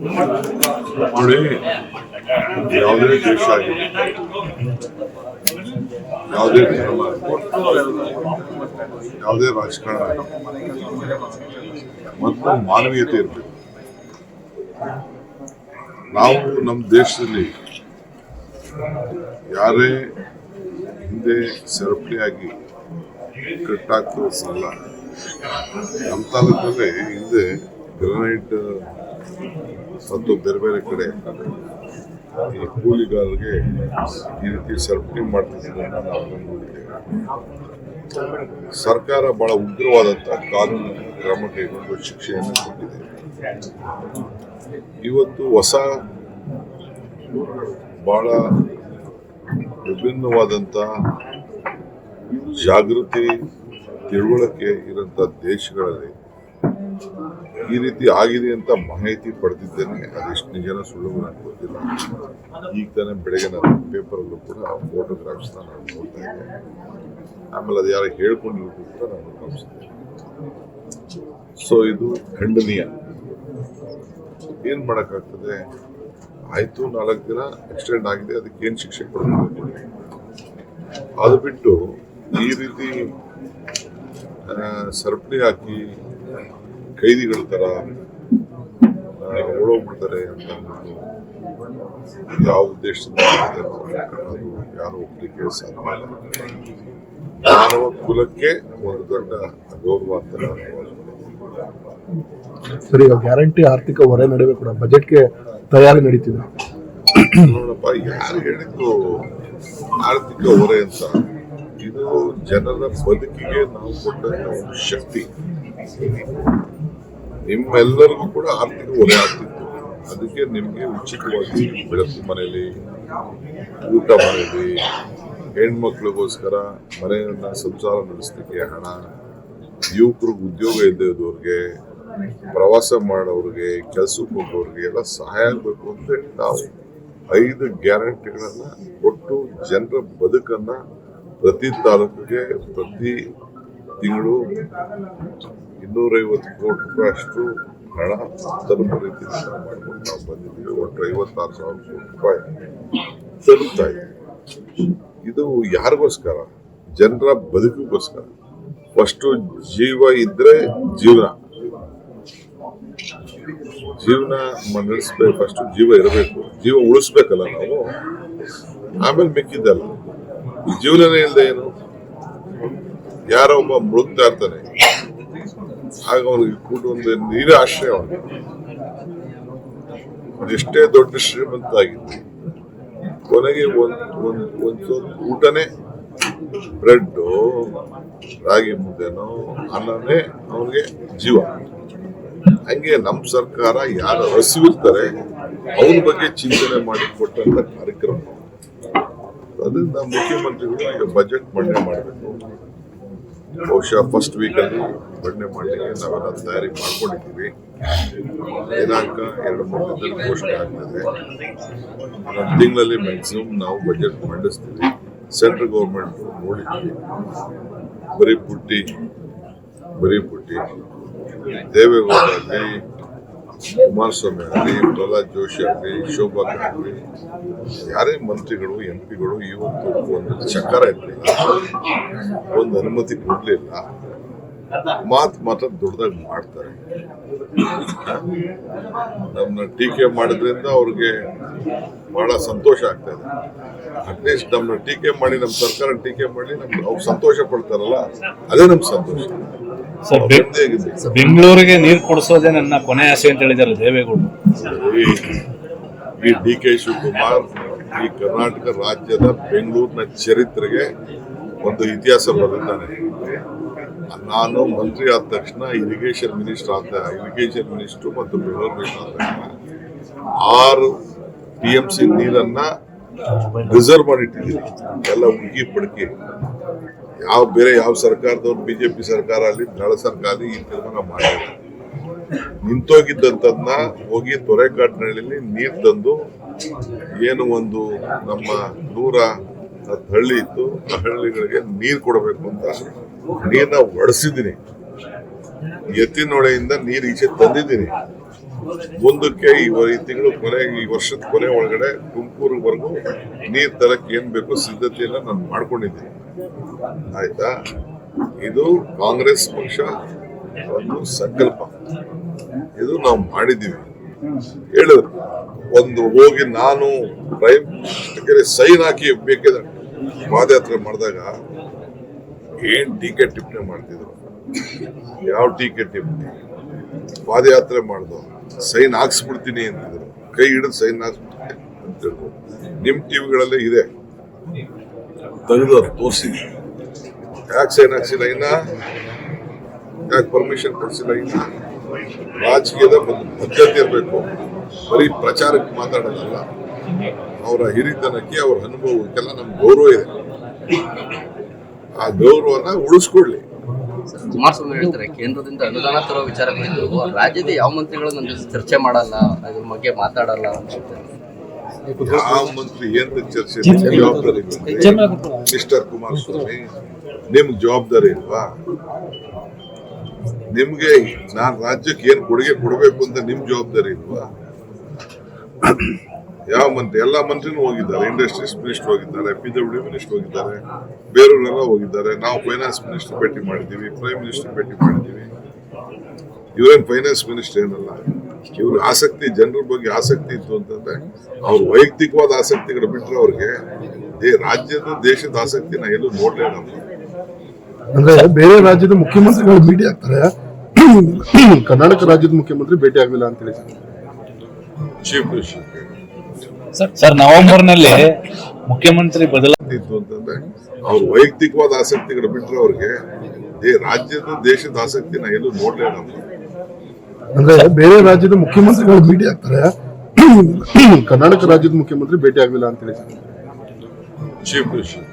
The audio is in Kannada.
ನೋಡಿ, ಯಾವುದೇ ದೇಶ ಆಗಿ ಯಾವುದೇ ಧರ್ಮ ಯಾವುದೇ ರಾಜಕಾರಣ ಮತ್ತು ಮಾನವೀಯತೆ ಇರಬೇಕು. ನಾವು ನಮ್ಮ ದೇಶದಲ್ಲಿ ಯಾರೇ ಹಿಂದೆ ಸರಪಳಿಯಾಗಿ ಕಟ್ಟಾಕ್ತಲ್ಲ ನಮ್ಮ ತಾಲೂಕಲ್ಲಿ ಹಿಂದೆ ಗ್ರನೈಟ್ ಮತ್ತು ಬೇರೆ ಬೇರೆ ಕಡೆ ಈ ಕೂಲಿಗಾರರಿಗೆ ಈ ರೀತಿ ಸರ್ಪಿಂಗ್ ಮಾಡ್ತಿದ್ದನ್ನ ನಾವು ನೋಡಿದ್ದೇವೆ. ಸರ್ಕಾರ ಬಹಳ ಉಗ್ರವಾದಂಥ ಕಾನೂನು ಕ್ರಮ ಕೈಗೊಂಡು ಶಿಕ್ಷೆಯನ್ನು ಕೊಟ್ಟಿದೆ. ಇವತ್ತು ಹೊಸ ಬಹಳ ವಿಭಿನ್ನವಾದಂಥ ಜಾಗೃತಿ, ತಿಳುವಳಿಕೆ ಇರೋಂಥ ದೇಶಗಳಲ್ಲಿ ಈ ರೀತಿ ಆಗಿದೆ ಅಂತ ಮಾಹಿತಿ ಪಡೆದಿದ್ದೇನೆ. ಅದೆಷ್ಟು ನಿಜನ ಸುಳ್ಳು ನನಗೆ ಗೊತ್ತಿಲ್ಲ. ಈಗ ತಾನೇ ಬೆಳಗ್ಗೆ ನಾನು ಪೇಪರಲ್ಲೂ ಕೂಡ ಫೋಟೋಗ್ರಾಫ್ಸ್ ನಾನು ನೋಡ್ತಾ ಇದ್ದೆ. ಆಮೇಲೆ ಅದು ಯಾರು ಹೇಳ್ಕೊಂಡಿರೋದು ಕೂಡ ನಾನು ಗಮನಿಸ್ತೇನೆ ಸೊ ಇದು ಖಂಡನೀಯ. ಏನು ಮಾಡೋಕ್ಕಾಗ್ತದೆ? ಆಯಿತು, ನಾಲ್ಕು ದಿನ ಎಕ್ಸ್ಟೆಂಡ್ ಆಗಿದೆ, ಅದಕ್ಕೆ ಏನು ಶಿಕ್ಷೆ ಕೊಡಬೇಕು? ಅದು ಬಿಟ್ಟು ಈ ರೀತಿ ಸರಪಳಿ ಹಾಕಿ ಕೈದಿಗಳ ಥರ ಓಡೋಗ್ಬಿಡ್ತಾರೆ ಅಂತ ಅನ್ನೋದು ಯಾವ ಉದ್ದೇಶದಿಂದ ಅನ್ನೋದು ಯಾರು ಒಪ್ಪಲಿಕ್ಕೆ ಸಾಧ್ಯ ಇಲ್ಲ. ಮಾನವ ಕುಲಕ್ಕೆ ಒಂದು ದೊಡ್ಡ ಗೌರವ ಅಂತ ಸರಿ. ಗ್ಯಾರಂಟಿ ಆರ್ಥಿಕ ಹೊರೆ ನಡುವೆ ಕೂಡ ಬಜೆಟ್ಗೆ ತಯಾರಿ ನಡೀತಿದೆ. ನೋಡಪ್ಪ ಯಾರು ಹೇಳಿದ್ರು ಆರ್ಥಿಕ ಹೊರೆ ಅಂತ? ಇದು ಜನರ ಬದುಕಿಗೆ ನಾವು ಕೊಟ್ಟಂತ ಒಂದು ಶಕ್ತಿ. ನಿಮ್ಮೆಲ್ಲರಿಗೂ ಕೂಡ ಆರ್ಥಿಕ ಹೊರೆ ಆಗ್ತಿತ್ತು. ಅದಕ್ಕೆ ನಿಮಗೆ ಉಚಿತವಾಗಿ ಬೆಳಕು ಮನೆಯಲ್ಲಿ, ಊಟ ಮನೆಯಲ್ಲಿ, ಹೆಣ್ಮಕ್ಳಿಗೋಸ್ಕರ ಮನೆಯನ್ನ ಸಂಸಾರ ನಡೆಸಲಿಕ್ಕೆ ಹಣ, ಯುವಕರಿಗೆ ಉದ್ಯೋಗ ಇದ್ದವ್ರಿಗೆ, ಪ್ರವಾಸ ಮಾಡೋರಿಗೆ ಕೆಲಸಕ್ಕೆ ಹೋಗೋರಿಗೆ ಎಲ್ಲ ಸಹಾಯ ಆಗಬೇಕು ಅಂತ ಹೇಳಿ ನಾವು ಐದು ಗ್ಯಾರಂಟಿಗಳನ್ನ ಕೊಟ್ಟು ಜನರ ಬದುಕನ್ನ ಪ್ರತಿ ತಾಲೂಕಿಗೆ ಪ್ರತಿ ತಿಂಗಳು ಇನ್ನೂರೈವತ್ತು ಕೋಟಿ ರೂಪಾಯಿ ಅಷ್ಟು ಹಣ ತಲುಪೋ ರೀತಿ ಮಾಡ್ಕೊಂಡು ನಾವು ಬಂದಿದ್ದೀವಿ. ಒಟ್ಟು ಐವತ್ತಾರು ಸಾವಿರ ಕೋಟಿ ರೂಪಾಯಿ ತಲುಪ್ತಾ ಇದೆ. ಇದು ಯಾರಿಗೋಸ್ಕರ? ಜನರ ಬದುಕಿಗೋಸ್ಕರ. ಫಸ್ಟು ಜೀವ ಇದ್ರೆ ಜೀವನ. ಜೀವನ ನಡೆಸ್ಬೇಕು ಫಸ್ಟ್ ಜೀವ ಇರಬೇಕು. ಜೀವ ಉಳಿಸ್ಬೇಕಲ್ಲ ನಾವು? ಆಮೇಲೆ ಮಿಕ್ಕಿದ್ದಲ್ಲ. ಜೀವನನೇ ಇಲ್ಲದೆ ಏನು? ಯಾರೋ ಒಬ್ಬ ಇರ್ತಾನೆ. ಆಗ ಅವನಿಗೆ ಕೂಡ ಒಂದು ನೀರ ಆಶ್ರಯ ಅವನಿಗೆ ಎಷ್ಟೇ ದೊಡ್ಡ ಶ್ರೀಮಂತ ಆಗಿತ್ತು ಕೊನೆಗೆ ಒಂದು ಒಂದು ಒಂದ್ ಊಟನೇ ಬ್ರೆಡ್ಡು, ರಾಗಿ ಮುದ್ದೆನೋ, ಅನ್ನನೇ ಅವನಿಗೆ ಜೀವ. ಹಂಗೆ ನಮ್ಮ ಸರ್ಕಾರ ಯಾರು ಹಸಿವಿರ್ತಾರೆ ಅವ್ರ ಬಗ್ಗೆ ಚಿಂತನೆ ಮಾಡಿ ಕೊಟ್ಟಂತ ಕಾರ್ಯಕ್ರಮ. ಅದರಿಂದ ಮುಖ್ಯಮಂತ್ರಿಗಳು ಈಗ ಬಜೆಟ್ ಮಂಡನೆ ಮಾಡಬೇಕು. ಬಹುಶಃ ಫಸ್ಟ್ ವೀಕಲ್ಲಿ ಬಂಡೆ ಮಾಡಲಿಕ್ಕೆ ನಾವೆಲ್ಲ ತಯಾರಿ ಮಾಡ್ಕೊಂಡಿದ್ದೀವಿ. ದಿನಾಂಕ ಎರಡು ಮೂರು ದಿನದಲ್ಲಿ ಘೋಷಣೆ ಆಗ್ತದೆ. ಒಂದು ತಿಂಗಳಲ್ಲಿ ಮ್ಯಾಕ್ಸಿಮಮ್ ನಾವು ಬಜೆಟ್ ಮಂಡಿಸ್ತೀವಿ. ಸೆಂಟ್ರಲ್ ಗೌರ್ಮೆಂಟ್ ನೋಡಿದ್ದೀವಿ. ಬರೀ ಪುಟ್ಟಿ ಬರೀ ಪುಟ್ಟಿ. ದೇವೇಗೌಡ ಆಗಲಿ ಕುಮಾರಸ್ವಾಮಿ ಆಗಲಿ, ಪ್ರಹ್ಲಾದ್ ಜೋಶಿ ಆಗಲಿ, ಶೋಭಾ ಆಗಲಿ, ಯಾರೇ ಮಂತ್ರಿಗಳು, ಎಂ ಪಿಗಳು ಇವತ್ತು ಒಂದು ಚಕ್ರ ಇರಲಿಲ್ಲ ಒಂದು ಅನುಮತಿ ಕೊಡಲಿಲ್ಲ, ಮಾತು ಮಾತ್ರ ದೊಡ್ಡದಾಗಿ ಮಾಡ್ತಾರೆ. ನಮ್ಮನ್ನ ಟೀಕೆ ಮಾಡಿದ್ರಿಂದ ಅವ್ರಿಗೆ ಬಹಳ ಸಂತೋಷ ಆಗ್ತಾ ಇದೆ. ಅಟ್ಲೀಸ್ಟ್ ನಮ್ಮನ್ನ ಟೀಕೆ ಮಾಡಿ ನಮ್ಮ ಸರ್ಕಾರ ಟೀಕೆ ಮಾಡಿ, ನಮ್ಗೆ ಅವ್ರು ಸಂತೋಷ ಪಡ್ತಾರಲ್ಲ, ಅದೇ ನಮ್ಗೆ ಸಂತೋಷ. ಸರ್, ಬೆಂಗಳೂರಿಗೆ ನೀರು ಕೊಡಿಸೋದೇ ನನ್ನ ಕೊನೆ ಆಸೆ ಅಂತ ಹೇಳಿದ್ದಾರೆ ದೇವೇಗೌಡರು. ಈ- ಡಿ ಕೆ ಶಿವಕುಮಾರ್ ಈ ಕರ್ನಾಟಕ ರಾಜ್ಯದ ಬೆಂಗಳೂರಿನ ಚರಿತ್ರೆಗೆ ಒಂದು ಇತಿಹಾಸ ಬರೆದಿದ್ದಾನೆ. ನಾನು ಮಂತ್ರಿ ಆದ ತಕ್ಷಣ ಇರಿಗೇಷನ್ ಮಿನಿಸ್ಟರ್ ಆದ ಇರಿಗೇಷನ್ ಮಿನಿಸ್ಟರ್ ಮತ್ತು ಬೆಂಗಳೂರು ಮಿನಿಸ್ಟರ್ ಆದ ತಕ್ಷಣ ಆರು ಪಿ ಎಂ ಸಿ ನೀರನ್ನ ರಿಸರ್ವ್ ಮಾಡಿಟ್ಟಿದ್ದೀನಿ. ಎಲ್ಲ ಉಡುಕಿ ಪಡುಕಿ. ಯಾವ ಬೇರೆ ಯಾವ ಸರ್ಕಾರದವ್ರು ಬಿಜೆಪಿ ಸರ್ಕಾರ ಅಲ್ಲಿ ದಳ ಸರ್ಕಾರ ಈ ತೀರ್ಮಾನ ಮಾಡಿಲ್ಲ. ನಿಂತೋಗಿದ್ದಂಥದ್ನ ಹೋಗಿ ತೊರೆಕಾಟಿನಹಳ್ಳಿಲಿ ನೀರು ತಂದು ಏನು ಒಂದು ನಮ್ಮ ನೂರ ಹತ್ತು ಹಳ್ಳಿ ಇತ್ತು, ಆ ಹಳ್ಳಿಗಳಿಗೆ ನೀರು ಕೊಡಬೇಕು ಅಂತ ನೀರನ್ನ ಒಡಿಸಿದ್ದೀನಿ. ಎತ್ತಿನೊಳೆಯಿಂದ ನೀರು ಈಚೆ ತಂದಿದ್ದೀನಿ. ಮುಂದಕ್ಕೆ ಈ ತಿಂಗಳು ಕೊನೆ, ಈ ವರ್ಷದ ಕೊನೆ ಒಳಗಡೆ ತುಮಕೂರುವರೆಗೂ ನೀರ್ ತರಕ್ಕೆ ಏನ್ ಬೇಕು ಸಿದ್ಧತೆಯನ್ನ ನಾನು ಮಾಡ್ಕೊಂಡಿದ್ದೀನಿ. ಆಯ್ತಾ? ಇದು ಕಾಂಗ್ರೆಸ್ ಪಕ್ಷ ಒಂದು ಸಂಕಲ್ಪ. ಇದು ನಾವು ಮಾಡಿದ್ದೀವಿ. ಹೇಳಿದ್ರು ಒಂದು ಹೋಗಿ ನಾನು ಪ್ರೈಮ್ ಸೈನ್ ಹಾಕಿ ಬೇಕಿದ್ರೆ ಪಾದಯಾತ್ರೆ ಮಾಡಿದಾಗ ಏನ್ ಟೀಕೆ ಟಿಪ್ಪಣಿ ಮಾಡ್ತಿದ್ರು? ಯಾವ ಟೀಕೆ ಟಿಪ್ಪಣಿ? ಪಾದಯಾತ್ರೆ ಮಾಡ್ದು, ಸೈನ್ ಹಾಕ್ಸ್ಬಿಡ್ತೀನಿ ಅಂತಿದ್ರು. ಕೈ ಹಿಡಿದು ಸೈನ್ ಹಾಕ್ಸ್ಬಿಡ್ತೀನಿ ಅಂತಿದ್ರು ನಿಮ್ ಟಿವಿಗಳಲ್ಲೇ ಇದೆ. ತೆಗೆದವ್ರು ತೋರಿಸಿ. ಯಾಕೆ ಸೈನ್ ಹಾಕ್ಸಿಲ್ಲ ಇನ್ನ? ಯಾಕೆ ಪರ್ಮಿಷನ್ ಕೊಡ್ಸಿಲ್ಲ ಇನ್ನ? ರಾಜಕೀಯದ ಭದ್ರತೆ ಇರಬೇಕು. ಬರೀ ಪ್ರಚಾರಕ್ಕೆ ಮಾತಾಡೋದಲ್ಲ. ಅವರ ಹಿರಿತನಕ್ಕೆ, ಅವರ ಅನುಭವಕ್ಕೆಲ್ಲ ನಮ್ಗೆ ಗೌರವ ಇದೆ. ಆ ಗೌರವನ ಉಳಿಸ್ಕೊಳ್ಳಿ. ಕುಮಾರಸ್ವಾಮಿ ಹೇಳ್ತಾರೆ ಕೇಂದ್ರದಿಂದ ಅನುದಾನ ತರೋ ವಿಚಾರ ಕುರಿತು ರಾಜ್ಯದ ಯಾವ ಮಂತ್ರಿಗಳು ನನ್ನ ಜೊತೆ ಚರ್ಚೆ ಮಾಡಲ್ಲ ಅದ್ರ ಬಗ್ಗೆ ಮಾತಾಡಲ್ಲ ಅನ್ಸುತ್ತೆ. ಯಾವ ಮಂತ್ರಿ ಏನ್ ಚರ್ಚೆ ಜವಾಬ್ದಾರಿ ಮಿಸ್ಟರ್ ಕುಮಾರಸ್ವಾಮಿ ನಿಮ್ಗೆ ಜವಾಬ್ದಾರಿ ಇಲ್ವಾ? ನಿಮ್ಗೆ ನಾನ್ ರಾಜ್ಯಕ್ಕೆ ಏನ್ ಕೊಡುಗೆ ಕೊಡಬೇಕು ಅಂತ ನಿಮ್ ಜವಾಬ್ದಾರಿ ಇಲ್ವಾ? ಯಾವ ಮಂತ್ರಿ ಎಲ್ಲ ಮಂತ್ರಿನೂ ಹೋಗಿದ್ದಾರೆ. ಇಂಡಸ್ಟ್ರೀಸ್ ಮಿನಿಸ್ಟರ್ ಹೋಗಿದ್ದಾರೆ ಪಿ ಡಬ್ಲ್ಯೂ ಮಿನಿಸ್ಟರ್ ಹೋಗಿದ್ದಾರೆ ಬೇರೆಯವರೆಲ್ಲ ಹೋಗಿದ್ದಾರೆ. ನಾವು ಫೈನಾನ್ಸ್ ಮಿನಿಸ್ಟರ್ ಭೇಟಿ ಮಾಡಿದ್ದೀವಿ ಪ್ರೈಮ್ ಮಿನಿಸ್ಟರ್ ಭೇಟಿ ಮಾಡಿದ್ದೀವಿ. ಇವರೇನು ಫೈನಾನ್ಸ್ ಮಿನಿಸ್ಟರ್ ಏನಲ್ಲ ಇವ್ರ ಆಸಕ್ತಿ ಜನರ ಬಗ್ಗೆ ಆಸಕ್ತಿ ಇತ್ತು ಅಂತಂದ್ರೆ ಅವ್ರ ವೈಯಕ್ತಿಕವಾದ ಆಸಕ್ತಿಗಳು ಬಿಟ್ಟರೆ ಅವ್ರಿಗೆ ಏ ರಾಜ್ಯದ ದೇಶದ ಆಸಕ್ತಿನ ಎಲ್ಲೂ ನೋಡ್ಲೇ ನಾವು ಅಂದ್ರೆ ಬೇರೆ ರಾಜ್ಯದ ಮುಖ್ಯಮಂತ್ರಿಗಳು ಭೇಟಿ ಆಗ್ತಾರೆ. ಕರ್ನಾಟಕ ರಾಜ್ಯದ ಮುಖ್ಯಮಂತ್ರಿ ಭೇಟಿ ಆಗಲಿಲ್ಲ ಅಂತ ಹೇಳಿ. ಚೀಫ್ ಮಿನಿಸ್ಟರ್ ಸರ್ ನವೆಂಬರ್ನಲ್ಲಿ ಮುಖ್ಯಮಂತ್ರಿ ಬದಲ ಇತ್ತು ಅಂತಂದ್ರೆ ಅವ್ರ ವೈಯಕ್ತಿಕವಾದ ಆಸಕ್ತಿಗಳು ಬಿಟ್ಟರೆ ಅವ್ರಿಗೆ ಈ ರಾಜ್ಯದ ದೇಶದ ಆಸಕ್ತಿನ ಎಲ್ಲೂ ನೋಡ್ಲೇ ನಾವು ಅಂದ್ರೆ ಬೇರೆ ರಾಜ್ಯದ ಮುಖ್ಯಮಂತ್ರಿಗಳು ಭೇಟಿ ಆಗ್ತಾರೆ. ಕರ್ನಾಟಕ ರಾಜ್ಯದ ಮುಖ್ಯಮಂತ್ರಿ ಭೇಟಿ ಆಗಲಿಲ್ಲ ಅಂತ ಹೇಳಿ. Chief minister